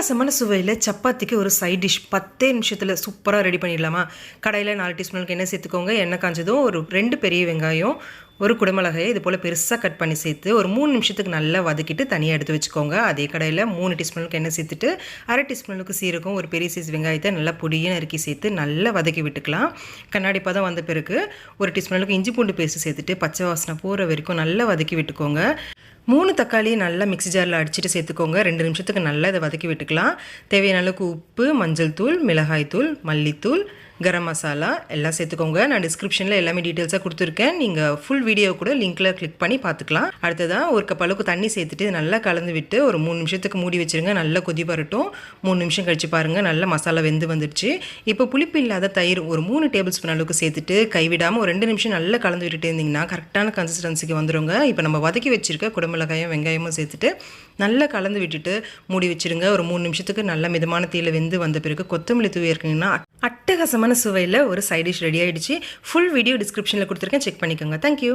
வித்தியாசமான சுவையில் சப்பாத்திக்கு ஒரு சைட் டிஷ் பத்தே நிமிஷத்தில் சூப்பராக ரெடி பண்ணிடலாமா? கடையில் நாலு டீஸ்பூனுக்கு எண்ணெய் சேர்த்துக்கோங்க. எண்ணெய் காஞ்சதும் ஒரு ரெண்டு பெரிய வெங்காயம் ஒரு குடமிளகாயை இது போல் பெருசாக கட் பண்ணி சேர்த்து ஒரு மூணு நிமிஷத்துக்கு நல்லா வதக்கிட்டு தனியாக எடுத்து வச்சுக்கோங்க. அதே கடையில் மூணு டீஸ்பூனுக்கு எண்ணெய் சேர்த்துட்டு அரை டீஸ்பூனுக்கு சீரகம் ஒரு பெரிய சைஸ் வெங்காயத்தை நல்லா பொடியை நறுக்கி சேர்த்து நல்லா வதக்கி விட்டுக்கலாம். கண்ணாடி பதம் வந்த பிறகு ஒரு டீஸ்பூனுக்கு இஞ்சி பூண்டு பேஸ்ட் சேர்த்துட்டு பச்சை வாசனை போகிற வரைக்கும் நல்லா வதக்கி விட்டுக்கோங்க. மூணு தக்காளியை நல்லா மிக்ஸி ஜாரில் அடிச்சுட்டு சேர்த்துக்கோங்க. ரெண்டு நிமிஷத்துக்கு நல்லா இதை வதக்கி விட்டுக்கலாம். தேவையான அளவுக்கு உப்பு மஞ்சள் தூள் மிளகாய் தூள் மல்லித்தூள் கரம் மசாலா எல்லாம் சேர்த்துக்கோங்க. நான் டிஸ்கிரிப்ஷனில் எல்லாமே டீட்டெயில்ஸாக கொடுத்துருக்கேன். நீங்கள் ஃபுல் வீடியோ கூட லிங்க்கில் கிளிக் பண்ணி பார்த்துக்கலாம். அடுத்ததாக ஒரு கப் அளவுக்கு தண்ணி சேர்த்துட்டு நல்லா கலந்து விட்டு ஒரு மூணு நிமிஷத்துக்கு மூடி வச்சுருங்க. நல்லா கொதி வரட்டும். மூணு நிமிஷம் கழிச்சு பாருங்கள் நல்லா மசாலா வெந்து வந்துடுச்சு. இப்போ புளிப்பு இல்லாத தயிர் ஒரு மூணு டேபிள் ஸ்பூன் அளவுக்கு சேர்த்துட்டு கைவிடாமல் ஒரு ரெண்டு நிமிஷம் நல்லா கலந்து விட்டுட்டு இருந்தீங்கன்னா கரெக்டான கன்சிஸ்டன்சிக்கு வந்துடுங்க இப்போ நம்ம வதக்கி வச்சுருக்க குடமிளகாயும் வெங்காயமும் சேர்த்துட்டு நல்லா கலந்து விட்டுட்டு மூடி வச்சிருங்க. ஒரு மூணு நிமிஷத்துக்கு நல்ல மிதமான தீயில் வெந்து வந்த பிறகு கொத்தமல்லி தூவி இருக்கீங்கன்னா அட்டகாசமான சுவையில் ஒரு சைட் டிஷ் ரெடி ஆகிடுச்சு ஃபுல் வீடியோ டிஸ்கிரிப்ஷனில் கொடுத்துருக்கேன். செக் பண்ணிக்கோங்க. தேங்க்யூ